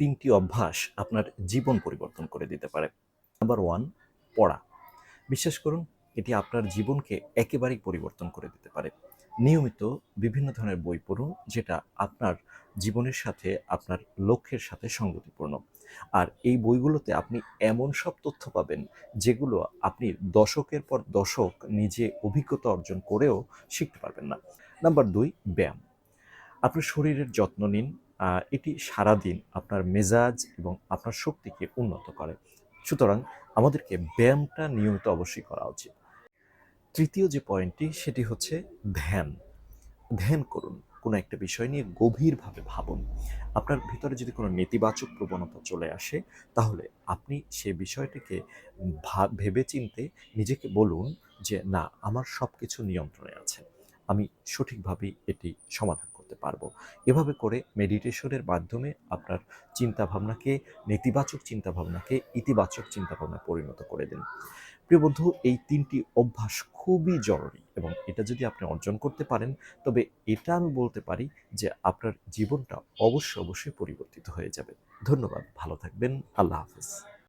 তিনটি অভ্যাস আপনার জীবন পরিবর্তন করে দিতে পারে। নাম্বার ওয়ান পড়া। বিশ্বাস করুন, এটি আপনার জীবনকে একেবারেই পরিবর্তন করে দিতে পারে। নিয়মিত বিভিন্ন ধরনের বই পড়ুন, যেটা আপনার জীবনের সাথে, আপনার লক্ষ্যের সাথে সঙ্গতিপূর্ণ। আর এই বইগুলোতে আপনি এমন সব তথ্য পাবেন, যেগুলো আপনি দশকের পর দশক নিজে অভিজ্ঞতা অর্জন করেও শিখতে পারবেন না। নাম্বার দুই, ব্যায়াম। আপনার শরীরের যত্ন নিন এটি সারাদিন আপনার মেজাজ এবং আপনার শক্তিকে উন্নত করে। সুতরাং আমাদেরকে ব্যায়ামটা নিয়মিত অবশ্যই করা উচিত। তৃতীয় যে পয়েন্টটি, সেটি হচ্ছে ধ্যান। ধ্যান করুন, কোনো একটা বিষয় নিয়ে গভীরভাবে ভাবুন। আপনার ভিতরে যদি কোনো নেতিবাচক প্রবণতা চলে আসে, তাহলে আপনি সে বিষয়টিকে ভা- ভেবেচিন্তে নিজেকে বলুন যে, না, আমার সব কিছু নিয়ন্ত্রণে আছে। আমি সঠিকভাবেই এটি সমাধান করতে পারব। এভাবে করে মেডিটেশনের মাধ্যমে আপনার চিন্তাভাবনাকে, নেতিবাচক চিন্তাভাবনাকে, ইতিবাচক চিন্তাভাবনায় পরিণত করে দিন। প্রিয় বন্ধু, এই তিনটি অভ্যাস খুবই জরুরি এবং এটা যদি আপনি অর্জন করতে পারেন, তবে এটা আমি বলতে পারি যে আপনার জীবনটা অবশ্যই অবশ্যই পরিবর্তিত হয়ে যাবে। ধন্যবাদ, ভালো থাকবেন, আল্লাহ হাফিজ।